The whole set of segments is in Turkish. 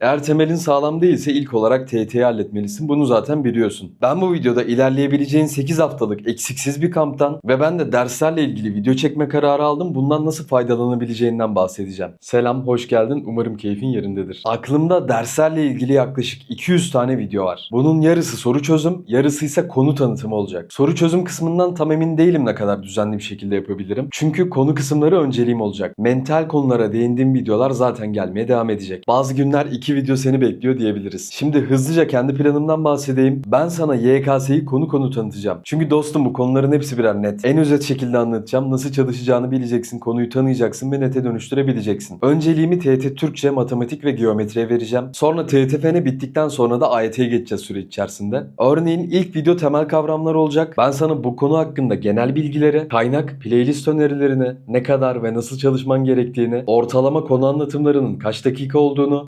Eğer temelin sağlam değilse ilk olarak TYT'yi halletmelisin. Bunu zaten biliyorsun. Ben bu videoda ilerleyebileceğin 8 haftalık eksiksiz bir kamptan ve ben de derslerle ilgili video çekme kararı aldım. Bundan nasıl faydalanabileceğinden bahsedeceğim. Selam, hoş geldin. Umarım keyfin yerindedir. Aklımda derslerle ilgili yaklaşık 200 tane video var. Bunun yarısı soru çözüm, yarısı ise konu tanıtımı olacak. Soru çözüm kısmından tam emin değilim ne kadar düzenli bir şekilde yapabilirim. Çünkü konu kısımları önceliğim olacak. Mental konulara değindiğim videolar zaten gelmeye devam edecek. Bazı günler iki video seni bekliyor diyebiliriz. Şimdi hızlıca kendi planımdan bahsedeyim. Ben sana YKS'yi konu konu tanıtacağım. Çünkü dostum bu konuların hepsi birer net. En özet şekilde anlatacağım. Nasıl çalışacağını bileceksin, konuyu tanıyacaksın ve nete dönüştürebileceksin. Önceliğimi TYT Türkçe, matematik ve geometriye vereceğim. Sonra TYT Fen'e bittikten sonra da AYT'ye geçeceğiz süre içerisinde. Örneğin ilk video temel kavramlar olacak. Ben sana bu konu hakkında genel bilgileri, kaynak, playlist önerilerini, ne kadar ve nasıl çalışman gerektiğini, ortalama konu anlatımlarının kaç dakika olduğunu,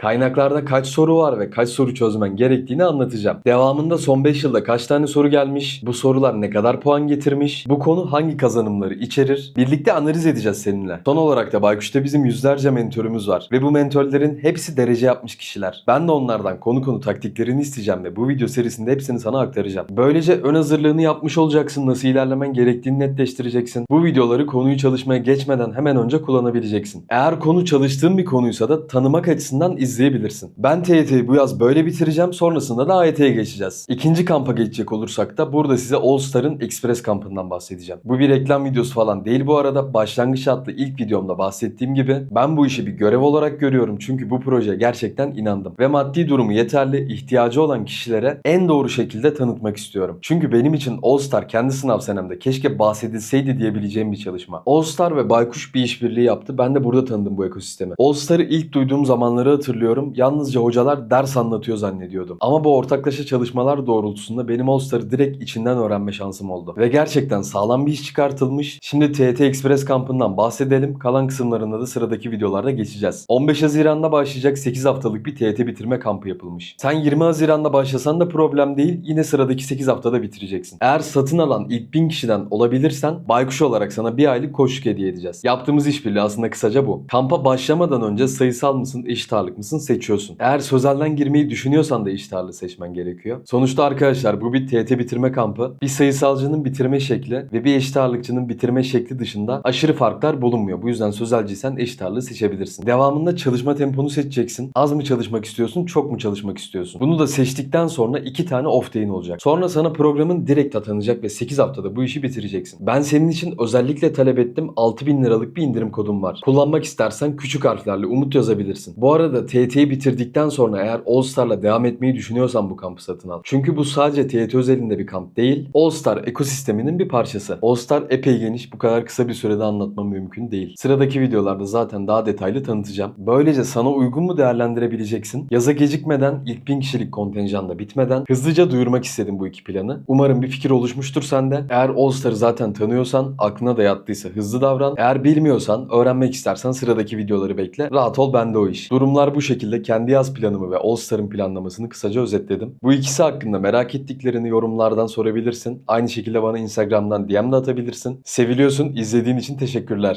kaynaklarda kaç soru var ve kaç soru çözmen gerektiğini anlatacağım. Devamında son 5 yılda kaç tane soru gelmiş, bu sorular ne kadar puan getirmiş, bu konu hangi kazanımları içerir, birlikte analiz edeceğiz seninle. Son olarak da Baykuş'ta bizim yüzlerce mentörümüz var ve bu mentörlerin hepsi derece yapmış kişiler. Ben de onlardan konu konu taktiklerini isteyeceğim ve bu video serisinde hepsini sana aktaracağım. Böylece ön hazırlığını yapmış olacaksın, nasıl ilerlemen gerektiğini netleştireceksin. Bu videoları konuyu çalışmaya geçmeden hemen önce kullanabileceksin. Eğer konu çalıştığın bir konuysa da tanımak açısından izleyebilirsin. Ben TYT'yi bu yaz böyle bitireceğim, sonrasında da AYT'ye geçeceğiz. İkinci kampa geçecek olursak da burada size All Star'ın Express kampından bahsedeceğim. Bu bir reklam videosu falan değil bu arada. Başlangıç adlı ilk videomda bahsettiğim gibi ben bu işi bir görev olarak görüyorum çünkü bu projeye gerçekten inandım. Ve maddi durumu yeterli, ihtiyacı olan kişilere en doğru şekilde tanıtmak istiyorum. Çünkü benim için All Star kendi sınav senemde keşke bahsedilseydi diyebileceğim bir çalışma. All Star ve Baykuş bir işbirliği yaptı. Ben de burada tanıdım bu ekosistemi. All Star'ı ilk duyduğum zamanları hatırlıyorum. Yalnızca hocalar ders anlatıyor zannediyordum. Ama bu ortaklaşa çalışmalar doğrultusunda benim All direkt içinden öğrenme şansım oldu. Ve gerçekten sağlam bir iş çıkartılmış. Şimdi TT Express kampından bahsedelim. Kalan kısımlarında da sıradaki videolarda geçeceğiz. 15 Haziran'da başlayacak 8 haftalık bir TT bitirme kampı yapılmış. Sen 20 Haziran'da başlasan da problem değil. Yine sıradaki 8 haftada bitireceksin. Eğer satın alan ilk 1000 kişiden olabilirsen baykuş olarak sana bir aylık koşuk hediye edeceğiz. Yaptığımız işbirliği aslında kısaca bu. Kampa başlamadan önce sayısal mısın, eşit ağırlık mısın seçiyorsun. Eğer sözelden girmeyi düşünüyorsan da eşit ağırlığı seçmen gerekiyor. Sonuçta arkadaşlar bu bir TT bitirme kampı. Bir sayısalcının bitirme şekli ve bir eşit ağırlıkçının bitirme şekli dışında aşırı farklar bulunmuyor. Bu yüzden sözelciysen eşit ağırlığı seçebilirsin. Devamında çalışma temponu seçeceksin. Az mı çalışmak istiyorsun, çok mu çalışmak istiyorsun? Bunu da seçtikten sonra iki tane off day'in olacak. Sonra sana programın direkt atanacak ve 8 haftada bu işi bitireceksin. Ben senin için özellikle talep ettim 6000 liralık bir indirim kodum var. Kullanmak istersen küçük harflerle Umut yazabilirsin. Bu arada TT'yi bitirdikten sonra eğer All Star'la devam etmeyi düşünüyorsan bu kampı satın al. Çünkü bu sadece TYT özelinde bir kamp değil. All Star ekosisteminin bir parçası. All Star epey geniş. Bu kadar kısa bir sürede anlatmam mümkün değil. Sıradaki videolarda zaten daha detaylı tanıtacağım. Böylece sana uygun mu değerlendirebileceksin? Yaza gecikmeden ilk 1000 kişilik kontenjan da bitmeden hızlıca duyurmak istedim bu iki planı. Umarım bir fikir oluşmuştur sende. Eğer All Star'ı zaten tanıyorsan, aklına da yattıysa hızlı davran. Eğer bilmiyorsan, öğrenmek istersen sıradaki videoları bekle. Rahat ol bende o iş. Durumlar bu şekilde kendi yaz planımı ve All Star'ın planlamasını kısaca özetledim. Bu ikisi hakkında merak ettiklerini yorumlardan sorabilirsin. Aynı şekilde bana Instagram'dan DM de atabilirsin. Seviliyorsun. İzlediğin için teşekkürler.